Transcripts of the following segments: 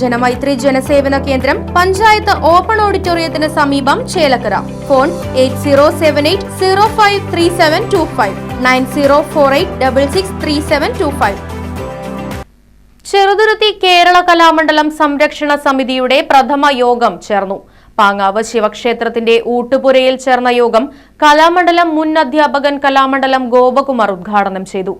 ജനമൈത്രി ജനസേവന കേന്ദ്രം പഞ്ചായത്ത് ഓപ്പൺ ഓഡിറ്റോറിയത്തിന് സമീപം Chelakkara. Phone eight zero seven eight zero five three seven two five nine zero four eight double six three seven two five. Cheruthuruthy Kerala Kalamandalam സംരക്ഷണ സമിതിയുടെ പ്രഥമ യോഗം ചേർന്നു. പാങ്ങാവ് ശിവക്ഷേത്രത്തിന്റെ ഊട്ടുപുരയിൽ ചേർന്ന യോഗം കലാമണ്ഡലം മുൻ അധ്യാപകൻ കലാമണ്ഡലം ഗോപകുമാർ ഉദ്ഘാടനം ചെയ്തു.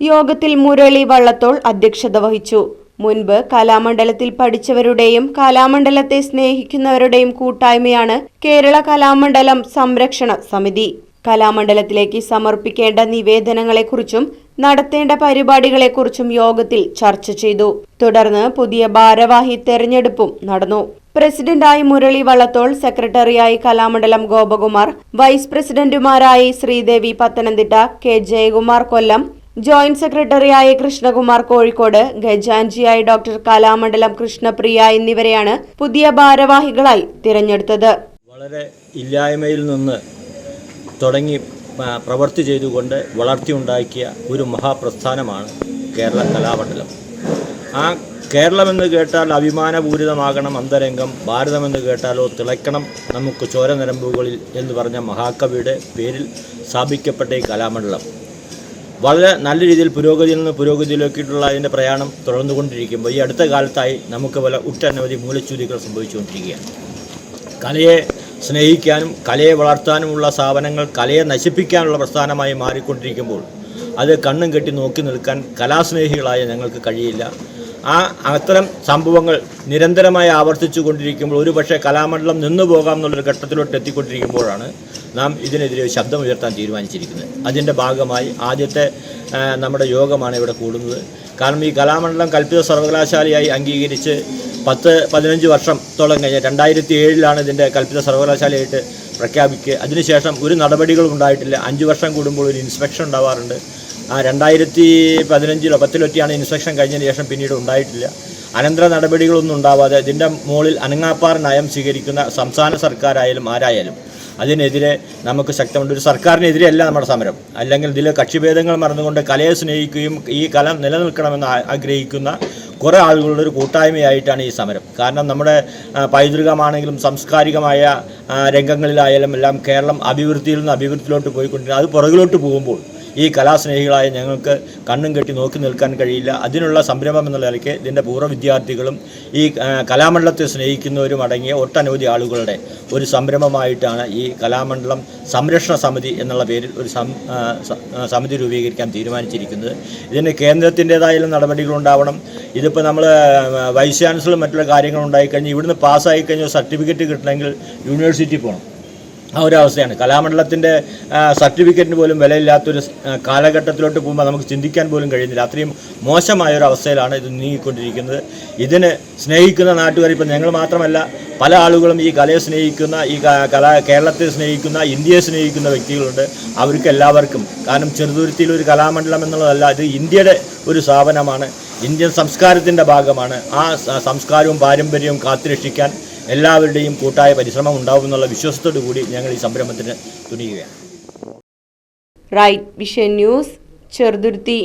യോഗത്തിൽ മുരളി വള്ളത്തോൾ അധ്യക്ഷത വഹിച്ചു. മുൻപ് കലാമണ്ഡലത്തിൽ പഠിച്ചവരുടെയും കലാമണ്ഡലത്തെ സ്നേഹിക്കുന്നവരുടെയും കൂട്ടായ്മയാണ് കേരള കലാമണ്ഡലം സംരക്ഷണ സമിതി. കലാമണ്ഡലത്തിലേക്ക് സമർപ്പിക്കേണ്ട നിവേദനങ്ങളെക്കുറിച്ചും നടത്തേണ്ട പരിപാടികളെക്കുറിച്ചും യോഗത്തിൽ ചർച്ച ചെയ്തു. തുടർന്ന് പുതിയ ഭാരവാഹി തെരഞ്ഞെടുപ്പും നടന്നു. പ്രസിഡന്റായി മുരളി വള്ളത്തോൾ സെക്രട്ടറിയായി കലാമണ്ഡലം ഗോപകുമാർ വൈസ് പ്രസിഡന്റുമാരായി ശ്രീദേവി പത്തനംതിട്ട കെ ജയകുമാർ കൊല്ലം ജോയിന്റ് സെക്രട്ടറിയായ കൃഷ്ണകുമാർ കോഴിക്കോട് ഖജാൻജിയായി ഡോക്ടർ കലാമണ്ഡലം കൃഷ്ണപ്രിയ എന്നിവരെയാണ് പുതിയ ഭാരവാഹികളായി തിരഞ്ഞെടുത്തത്. വളരെ ഇല്ലായ്മയിൽ നിന്ന് തുടങ്ങി പ്രവൃത്തി ചെയ്തുകൊണ്ട് വളർത്തിയുണ്ടാക്കിയ ഒരു മഹാപ്രസ്ഥാനമാണ് കേരള കലാമണ്ഡലം. ആ കേരളമെന്ന് കേട്ടാൽ അഭിമാനപൂരിതമാകണം അന്തരംഗം ഭാരതമെന്ന് കേട്ടാലോ തിളയ്ക്കണം നമുക്ക് ചോര നിരമ്പുകളിൽ എന്ന് പറഞ്ഞ മഹാകവിയുടെ പേരിൽ സ്ഥാപിക്കപ്പെട്ട ഈ കലാമണ്ഡലം. വളരെ നല്ല രീതിയിൽ പുരോഗതിയിൽ നിന്ന് പുരോഗതിയിലേക്കുള്ള അതിന്റെ പ്രയാണം തുടർന്നുകൊണ്ടിരിക്കുമ്പോൾ ഈ അടുത്ത കാലത്തായി നമുക്ക് പല ഒട്ടനവധി മൂലച്യൂതികൾ സംഭവിച്ചുകൊണ്ടിരിക്കുകയാണ്. കലയെ സ്നേഹിക്കാനും കലയെ വളർത്താനുമുള്ള സ്ഥാപനങ്ങൾ കലയെ നശിപ്പിക്കാനുള്ള പ്രസ്ഥാനമായി മാറിക്കൊണ്ടിരിക്കുമ്പോൾ അത് കണ്ണും കെട്ടി നോക്കി നിൽക്കാൻ കലാസ്നേഹികളായ ഞങ്ങൾക്ക് കഴിയില്ല. ആ അത്തരം സംഭവങ്ങൾ നിരന്തരമായി ആവർത്തിച്ചു കൊണ്ടിരിക്കുമ്പോൾ ഒരുപക്ഷെ കലാമണ്ഡലം നിന്നു പോകാം എന്നുള്ളൊരു ഘട്ടത്തിലോട്ട് എത്തിക്കൊണ്ടിരിക്കുമ്പോഴാണ് നാം ഇതിനെതിരെ ശബ്ദം ഉയർത്താൻ തീരുമാനിച്ചിരിക്കുന്നത്. അതിന്റെ ഭാഗമായി ആദ്യത്തെ നമ്മുടെ യോഗമാണ് ഇവിടെ കൂടുന്നത്. കാരണം ഈ കലാമണ്ഡലം കൽപ്പിത സർവകലാശാലയായി അംഗീകരിച്ച് പത്ത് പതിനഞ്ച് വർഷത്തോളം കഴിഞ്ഞ് രണ്ടായിരത്തി ഏഴിലാണ് ഇതിന്റെ കൽപ്പിത സർവകലാശാലയായിട്ട് പ്രഖ്യാപിക്കുക അതിനുശേഷം ഒരു നടപടികളും ഉണ്ടായിട്ടില്ല. അഞ്ച് വർഷം കൂടുമ്പോൾ ഒരു ഇൻസ്പെക്ഷൻ ഉണ്ടാവാറുണ്ട്. ആ രണ്ടായിരത്തി പതിനഞ്ചിലോ പത്തിലൊറ്റിയാണ് ഇൻസ്പെക്ഷൻ കഴിഞ്ഞതിന് ശേഷം പിന്നീട് ഉണ്ടായിട്ടില്ല. അനന്തര നടപടികളൊന്നും ഉണ്ടാവാതെ ഇതിന്റെ മുകളിൽ അനങ്ങാപ്പാറ നയം സ്വീകരിക്കുന്ന സംസ്ഥാന സർക്കാരായാലും ആരായാലും അതിനെതിരെ നമുക്ക് ശക്തമുണ്ട്. ഒരു സർക്കാരിനെതിരെയല്ല നമ്മുടെ സമരം. അല്ലെങ്കിൽ ഇതിലെ കക്ഷിഭേദങ്ങൾ മറന്നുകൊണ്ട് കലയെ സ്നേഹിക്കുകയും ഈ കല നിലനിൽക്കണമെന്ന് ആഗ്രഹിക്കുന്ന കുറേ ആളുകളുടെ ഒരു കൂട്ടായ്മയായിട്ടാണ് ഈ സമരം. കാരണം നമ്മുടെ പൈതൃകമാണെങ്കിലും സാംസ്കാരികമായ രംഗങ്ങളിലായാലും എല്ലാം കേരളം അഭിവൃദ്ധിയിൽ നിന്ന് അഭിവൃദ്ധിയിലോട്ട് പോയിക്കൊണ്ടിരിക്കുന്നത് അത് പുറകിലോട്ട് പോകുമ്പോൾ ഈ കലാസ്നേഹികളായ ഞങ്ങൾക്ക് കണ്ണും കെട്ടി നോക്കി നിൽക്കാൻ കഴിയില്ല. അതിനുള്ള സംരംഭം എന്നുള്ള നിലയ്ക്ക് ഇതിന്റെ പൂർവ വിദ്യാർത്ഥികളും ഈ കലാമണ്ഡലത്തെ സ്നേഹിക്കുന്നവരും അടങ്ങിയ ഒട്ടനവധി ആളുകളുടെ ഒരു സംരംഭമായിട്ടാണ് ഈ കലാമണ്ഡലം സംരക്ഷണ സമിതി എന്നുള്ള പേരിൽ ഒരു സമിതി രൂപീകരിക്കാൻ തീരുമാനിച്ചിരിക്കുന്നത്. ഇതിന് കേന്ദ്രത്തിന്റേതായാലും നടപടികളുണ്ടാവണം ഇതിപ്പോൾ നമ്മൾ വൈസ് ചാൻസലർ മറ്റുള്ള കാര്യങ്ങളുണ്ടായിക്കഴിഞ്ഞ് ഇവിടുന്ന് പാസ്സായി കഴിഞ്ഞാൽ സർട്ടിഫിക്കറ്റ് കിട്ടണമെങ്കിൽ യൂണിവേഴ്സിറ്റി പോകണം ആ ഒരു അവസ്ഥയാണ്. കലാമണ്ഡലത്തിന്റെ സർട്ടിഫിക്കറ്റിന് പോലും വിലയില്ലാത്തൊരു കാലഘട്ടത്തിലോട്ട് പോകുമ്പോൾ നമുക്ക് ചിന്തിക്കാൻ പോലും കഴിയുന്നില്ല. അത്രയും മോശമായ ഒരു അവസ്ഥയിലാണ് ഇത് നീങ്ങിക്കൊണ്ടിരിക്കുന്നത്. ഇതിന് സ്നേഹിക്കുന്ന നാട്ടുകാർ ഇപ്പം ഞങ്ങൾ മാത്രമല്ല പല ആളുകളും ഈ കലയെ സ്നേഹിക്കുന്ന ഈ കല കേരളത്തെ സ്നേഹിക്കുന്ന ഇന്ത്യയെ സ്നേഹിക്കുന്ന വ്യക്തികളുണ്ട്. അവർക്ക് എല്ലാവർക്കും കാരണം ചെറുതുരുത്തിയിൽ ഒരു കലാമണ്ഡലം എന്നുള്ളതല്ല ഇത് ഇന്ത്യയുടെ ഒരു സ്ഥാപനമാണ്. ഇന്ത്യൻ സംസ്കാരത്തിന്റെ ഭാഗമാണ്. ആ സംസ്കാരവും പാരമ്പര്യവും കാത്തുരക്ഷിക്കാൻ എല്ലാവരുടെയും കൂട്ടായ പരിശ്രമം ഉണ്ടാവുമെന്നുള്ള വിശ്വാസത്തോടു കൂടി ഞങ്ങൾ ഈ സംരംഭത്തിന് തുനിയുകയാണ്. Right vision news Cheruthuruthy